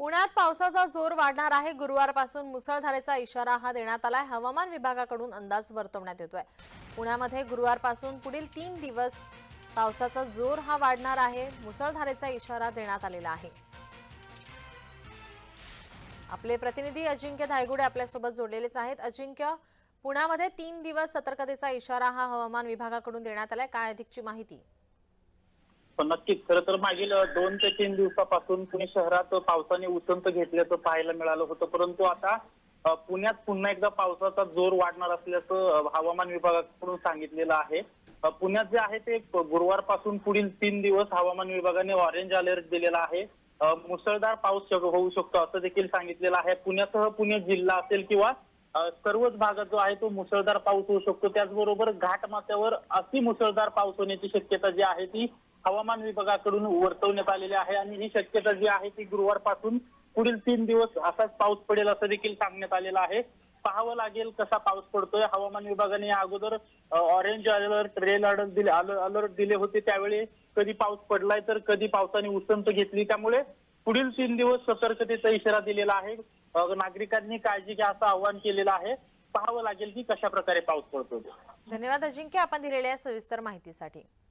पुण्यात पावसाचा जोर वाढणार आहे. गुरुवारपासून मुसळधारेचा इशारा हा देण्यात आलाय. हवामान विभागाकडून अंदाज वर्तवण्यात येतोय. पुण्यामध्ये गुरुवारपासून पुढील तीन दिवस पावसाचा जोर हा वाढणार आहे. मुसळधारेचा इशारा देण्यात आलेला आहे. आपले प्रतिनिधी अजिंक्य धायगुडे आपल्यासोबत जोडलेलेच आहेत. अजिंक्य पुण्यामध्ये तीन दिवस सतर्कतेचा इशारा हा हवामान विभागाकडून देण्यात आलाय. काय अधिकची माहिती? पण नक्कीच खरं तर मागील दोन ते तीन दिवसापासून पुणे शहरात पावसाने उसंत घेतल्याचं पाहायला मिळालं होतं. परंतु आता पुण्यात पुन्हा एकदा पावसाचा जोर वाढणार असल्याचं हवामान विभागाकडून सांगितलेलं आहे. पुण्यात जे आहे ते गुरुवारपासून पुढील तीन दिवस हवामान विभागाने ऑरेंज अलर्ट दिलेला आहे. मुसळधार पाऊस होऊ शकतो असं देखील सांगितलेलं आहे. पुण्यासह पुणे जिल्हा असेल किंवा सर्वच भागात जो आहे तो मुसळधार पाऊस होऊ शकतो. त्याचबरोबर घाटमाथ्यावर अति मुसळधार पाऊस होण्याची शक्यता जी आहे ती हवामान विभागाकडून वर्तवण्यात आलेले आहे आणि ही शक्यता जी आहे ती गुरुवारपासून पुढील तीन दिवस असाच पाऊस पडेल असं देखील सांगण्यात आलेलं आहे. पाहावं लागेल कसा पाऊस पडतोय. हवामान विभागाने अगोदर ऑरेंज अलर्ट रेड अलर्ट दिले अलर्ट दिले होते. त्यावेळी कधी पाऊस पडलाय तर कधी पावसाने उसंत घेतली. त्यामुळे पुढील तीन दिवस सतर्कतेचा इशारा दिलेला आहे. नागरिकांनी काळजी घ्या असं आवाहन केलेलं आहे. पाहावं लागेल की कशा प्रकारे पाऊस पडतो धन्यवाद अजिंक्य. आपण दिलेल्या सविस्तर माहितीसाठी.